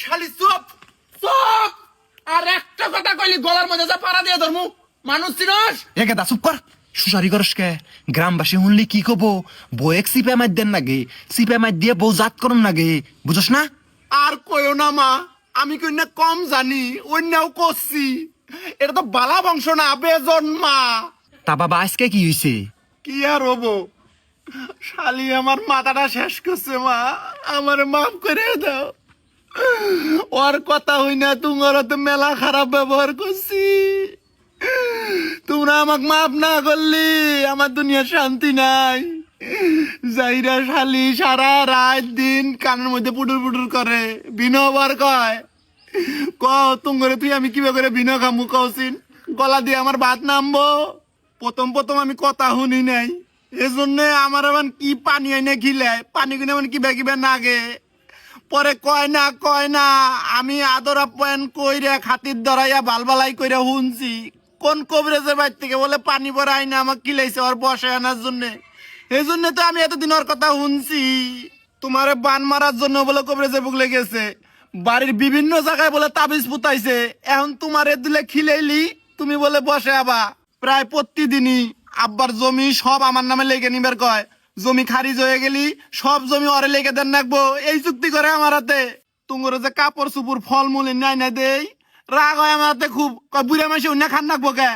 শালি চুপ চুপ। আর একটা কথা কইলি গলার মধ্যে যা পাড়া দিয়ে ধরমু। মানুষ চিনস? একে দা চুপ কর। সুসারি করস কে? গ্রামবাসী শুনলি কি কব? বয়েক সিপে মার দেন নাগে সিপে মার দিয়ে বউ জাত করুন নাগে বুঝস না? আর কইও না মা। আমি কই না কম জানি অন্যাও করছি। এটা তো বালা বংশ না বেজন্মা তা বাবা আজকে কি হইছে? কি আর হব? শালি আমার মাথাটা শেষ করছে মা। আমার মাফ করে দাও। ওর কথা হই না তোমার তো মেলা খারাপ ব্যবহার করছি। তোমরা আমাক মাফ না করলি, আমার দুনিয়া শান্তি নাই। জাইরা শালি সারা রাত দিন কানের মধ্যে পুটুর পুটুর করে বিনবার কয় ক তুঙ্গরে তুই আমি কীভাবে করে বিনা খামু? কওছিন গলা দিয়ে আমার ভাত নামবো। প্রথম প্রথম আমি কথা শুনি নাই। এজন্য আমার এমন কি পানি আইনে খিলে পানি কিনে এমন কিবা কিবা নাগে। পরে কয় না কয় না, আমি আদর আপ্যায়ন কইরে খাতির ধরাইয়া বালবালাই কইরা শুনছি কোন কবরেজের বাড়ি থেকে বলে পানি ভরাই না, আমাকে কিলাইছে ওর বসে আনার জন্য। এই জন্য তো আমি এতদিন ওর কথা শুনছি তোমারে বান মারার জন্য বলে কবরেজে বুকলে গেছে বাড়ির বিভিন্ন জায়গায় বলে তাবিজ পুতাইছে। এখন তোমারে দিলে খিলাইলি, তুমি বলে বসে আবা। প্রায় প্রতিদিনই আব্বার জমি সব আমার নামে লেগে নিবার কয়। জমি খারিজ হয়ে গেলি, সব জমি অরে লেগে দেন রাখব এই চুক্তি করে আমার হাতে। তুঙ্গর যে কাপড় চুপুর ফল মূল নাই না দেই, রাগ হয় আমার হাতে খুব। বুড়া মাসে অন্য খান রাখব কে?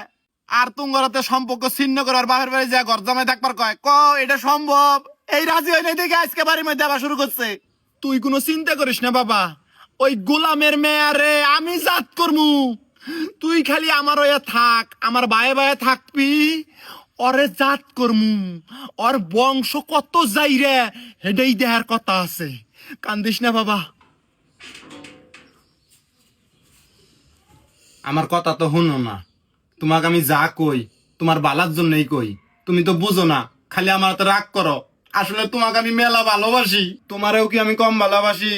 আর তুঙ্গর হাতে সম্পর্ক ছিন্ন করার বাপের বাড়ি যা ঘর জামাই থাকবার কয়, ক, এটা সম্ভব? এই রাজি হয় দেখে আজকে বাড়ির মধ্যে আবার শুরু করছে। তুই কোনো চিন্তা করিস না, বাবা। ওই গোলামের মেয়ারে আমি জাত করমু। তুই খালি আমার ওয়া থাক, আমার বায়ে বায়ে থাকবি। ওরে জাত করমু ওর বংশ কত যাই রে হেডেই দেহার কথা আছে। কান্দিস না বাবা। আমার কথা তো শুনো না। তোমাকে আমি যা কই, তোমার বালার জন্যই কই। তুমি তো বুঝো না, খালি আমার তো রাগ করো। আসলে তোমাকে আমি মেলা ভালোবাসি, তোমারেও কি আমি কম ভালোবাসি?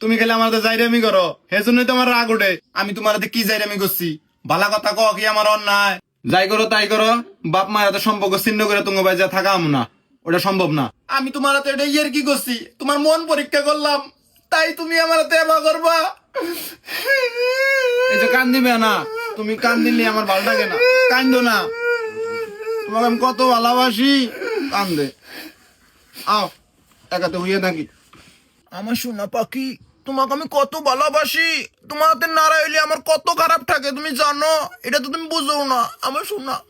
তুমি খালি আমার জাইরামি করো সেই জন্যই তোমার রাগ ওঠে। আমি তোমার কি জাইরামি করছি? ভালা কথা কি আমার অন্যায়? যাই করো তাই করো। বাপ মায়ের হাতে সম্পর্ক ছিন্ন করে তোমার বাজা থাকা আম না ওটা সম্ভব না। আমি তোমার হাতে এটা ইয়ের কি করছি? তোমার মন পরীক্ষা করলাম। তাই তুমি আমার হাতে এবা করবা। এই যে কান দিবে না তুমি কান দিলে আমার ভালো লাগে না। কান্দো না। তোমাকে আমি কত ভালোবাসি। কান্দে আও একাতে হইয়ে থাকি। আমার সোনা পাখি তোমাকে আমি কত ভালোবাসি। তোমার হাতে নাড়া হইলে আমার কত খারাপ থাকে তুমি জানো? এটা তো তুমি বুঝো না। আমার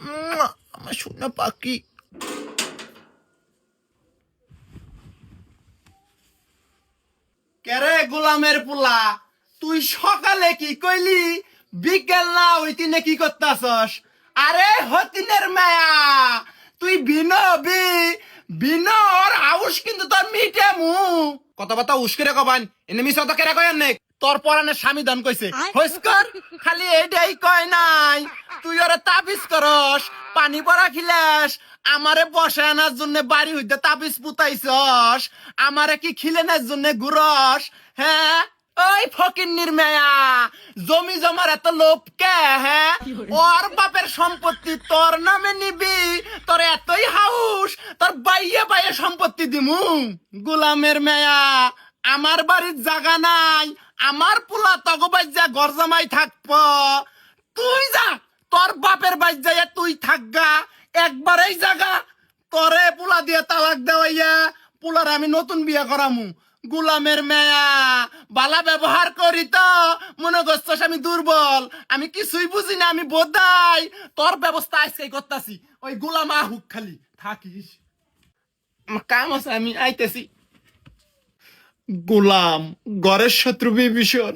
মুয়া, আমার সোনা পাখি। কেরে গোলামের পোলা তুই সকালে কি কইলি? বিকেল না ওই তিনে কি করতাছস? আরে হতিনের মায়া তুই বিনবি বিনর আউস কিন্তু তোর মিটে মু। কথা বাতা উস্কিরে কবান এনে মিছা তো কেরে নেক? তোর পরানে স্বামী দান কইছে। হইস্কর খালি এইটাই কয় নাই তুই ওরে তাবিজ করস পানি পড়া খিলাস আমারে বসে আনার জন্য বাড়ি হইতে তাবিজ পুতাইছস আমারে কি খিলেনের জন্য ঘুরস হ্যাঁ? ওই ফকিন্নির মেয়া জমি জমার এত লোভ কে হ্যাঁ? ওর বাপের সম্পত্তি তোর নামে নিবি তোর হাউস তোর বাইয়ে বাইয়ে সম্পত্তি দিমু। গোলামের মেয়া, আমার বাড়ির জায়গা নাই, আমার পোলা তগবাই যা ঘর জামাই থাকব। তুই যা, তোর বাপের বাইর যাইয়া তুই থাকগা একবারেই জাগা, তরে পোলা দিয়ে তালাক দেওয়াইয়া পোলার আমি নতুন বিয়া করামু। গুলামের মেয়া, বালা ব্যবহার করি তো, মনে করছস আমি দুর্বল, আমি কিছুই বুঝি না, আমি বোধাই। তোর ব্যবস্থা আজকে করতাছি, ওই গুলাম আহুক খালি, থাকিস। আমার কাম আছে আমি আইতেছি। গোলাম গড়ের শত্রু বিভীষণ।